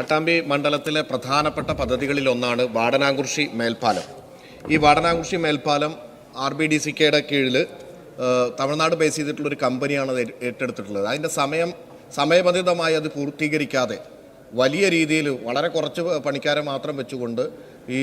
പട്ടാമ്പി മണ്ഡലത്തിലെ പ്രധാനപ്പെട്ട പദ്ധതികളിൽ ഒന്നാണ് വാടനാകുർശി മേൽപ്പാലം. ഈ വാടനാകുർശി മേൽപ്പാലം ആർ ബി ഡി സി കെയുടെ കീഴിൽ തമിഴ്നാട് ബേസ് ചെയ്തിട്ടുള്ള ഒരു കമ്പനിയാണ് അത് ഏറ്റെടുത്തിട്ടുള്ളത്. അതിന്റെ സമയം സമയബന്ധിതമായി അത് പൂർത്തീകരിക്കാതെ വലിയ രീതിയിൽ വളരെ കുറച്ച് പണിക്കാരെ മാത്രം വെച്ചുകൊണ്ട് ഈ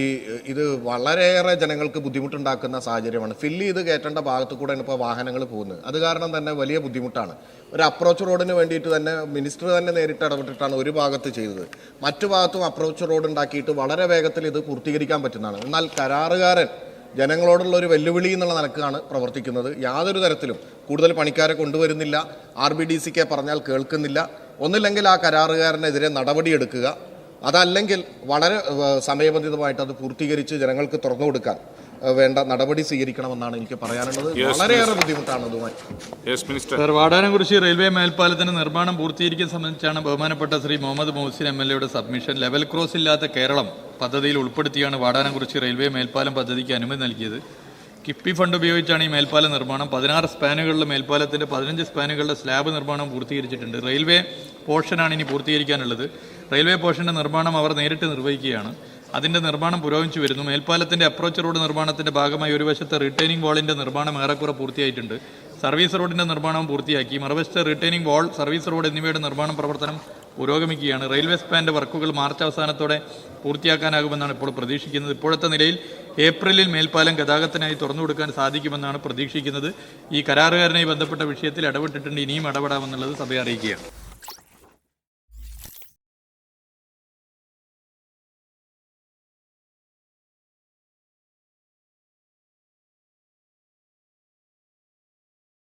ഇത് വളരെയേറെ ജനങ്ങൾക്ക് ബുദ്ധിമുട്ടുണ്ടാക്കുന്ന സാഹചര്യമാണ്. ഫില്ല് ചെയ്ത് കയറ്റേണ്ട ഭാഗത്ത് കൂടെയാണ് ഇപ്പോൾ വാഹനങ്ങൾ പോകുന്നത്. അത് കാരണം തന്നെ വലിയ ബുദ്ധിമുട്ടാണ്. ഒരു അപ്രോച്ച് റോഡിന് വേണ്ടിയിട്ട് തന്നെ മിനിസ്റ്റർ തന്നെ നേരിട്ട് ഇടപെട്ടിട്ടാണ് ഒരു ഭാഗത്ത് ചെയ്തത്. മറ്റു ഭാഗത്തും അപ്രോച്ച് റോഡ് ഉണ്ടാക്കിയിട്ട് വളരെ വേഗത്തിൽ ഇത് പൂർത്തീകരിക്കാൻ പറ്റുന്നതാണ്. എന്നാൽ കരാറുകാരൻ ജനങ്ങളോടുള്ള ഒരു വെല്ലുവിളി എന്നുള്ള നിലക്കാണ് പ്രവർത്തിക്കുന്നത്. യാതൊരു തരത്തിലും കൂടുതൽ പണിക്കാരെ കൊണ്ടുവരുന്നില്ല. ആർ ബി ഡി സിക്ക് പറഞ്ഞാൽ കേൾക്കുന്നില്ല. ഒന്നില്ലെങ്കിൽ ആ കരാറുകാരനെതിരെ നടപടിയെടുക്കുക. അതല്ലെങ്കിൽ വളരെ സമയബന്ധിതമായിട്ട് അത് പൂർത്തീകരിച്ച് ജനങ്ങൾക്ക് തുറന്നു കൊടുക്കാൻ വേണ്ട നടപടി സ്വീകരിക്കണമെന്നാണ് എനിക്ക് പറയാനുള്ളത്. വളരെയേറെ ബുദ്ധിമുട്ടാണ് അതുമായി. Yes minister sir Vadanamkurissi railway മേൽപ്പാലത്തിന്റെ നിർമ്മാണം പൂർത്തീകരിക്കാൻ സംബന്ധിച്ചാണ് ബഹുമാനപ്പെട്ട ശ്രീ മുഹമ്മദ് മൗസിൻ എം എൽ എയുടെ സബ്മിഷൻ. ലെവൽ ക്രോസ് ഇല്ലാത്ത കേരളം പദ്ധതിയിൽ ഉൾപ്പെടുത്തിയാണ് വാടാനം വാടാനംകുറിശി റെയിൽവേ മേൽപ്പാലം പദ്ധതിക്ക് അനുമതി നൽകിയത്. കിഫ്ബി ഫണ്ട് ഉപയോഗിച്ചാണ് ഈ മേൽപ്പാല നിർമ്മാണം. പതിനാറ് സ്പാനുകളുടെ മേൽപ്പാലത്തിന്റെ പതിനഞ്ച് സ്പാനുകളുടെ സ്ലാബ് നിർമ്മാണം പൂർത്തീകരിച്ചിട്ടുണ്ട്. റെയിൽവേ പോർഷനാണ് ഇനി പൂർത്തീകരിക്കാനുള്ളത്. റെയിൽവേ പോർഷന്റെ നിർമ്മാണം അവർ നേരിട്ട് നിർവഹിക്കുകയാണ്. അതിന്റെ നിർമ്മാണം പുരോഗമിച്ചു വരുന്നു. മേൽപ്പാലത്തിന്റെ അപ്രോച്ച് റോഡ് നിർമ്മാണത്തിന്റെ ഭാഗമായി ഒരു വശത്തെ റിട്ടേണിംഗ് വാളിന്റെ നിർമ്മാണം ഏറെക്കുറെ പൂർത്തിയായിട്ടുണ്ട്. സർവീസ് റോഡിന്റെ നിർമ്മാണം പൂർത്തിയാക്കി. മറുവശത്തെ റിട്ടേണിംഗ് വാൾ സർവീസ് റോഡ് എന്നിവയുടെ നിർമ്മാണം പ്രവർത്തനം പുരോഗമിക്കുകയാണ്. റെയിൽവേ സ്പാന്റെ വർക്കുകൾ മാർച്ച് അവസാനത്തോടെ പൂർത്തിയാക്കാനാകുമെന്നാണ് ഇപ്പോൾ പ്രതീക്ഷിക്കുന്നത്. ഇപ്പോഴത്തെ നിലയിൽ ഏപ്രിലിൽ മേൽപ്പാലം ഗതാഗതത്തിനായി തുറന്നു കൊടുക്കാൻ സാധിക്കുമെന്നാണ് പ്രതീക്ഷിക്കുന്നത്. ഈ കരാറുകാരനായി ബന്ധപ്പെട്ട വിഷയത്തിൽ ഇടപെട്ടിട്ടുണ്ട്. ഇനിയും ഇടപെടാമെന്നുള്ളത് സഭയെ അറിയിക്കുകയാണ്.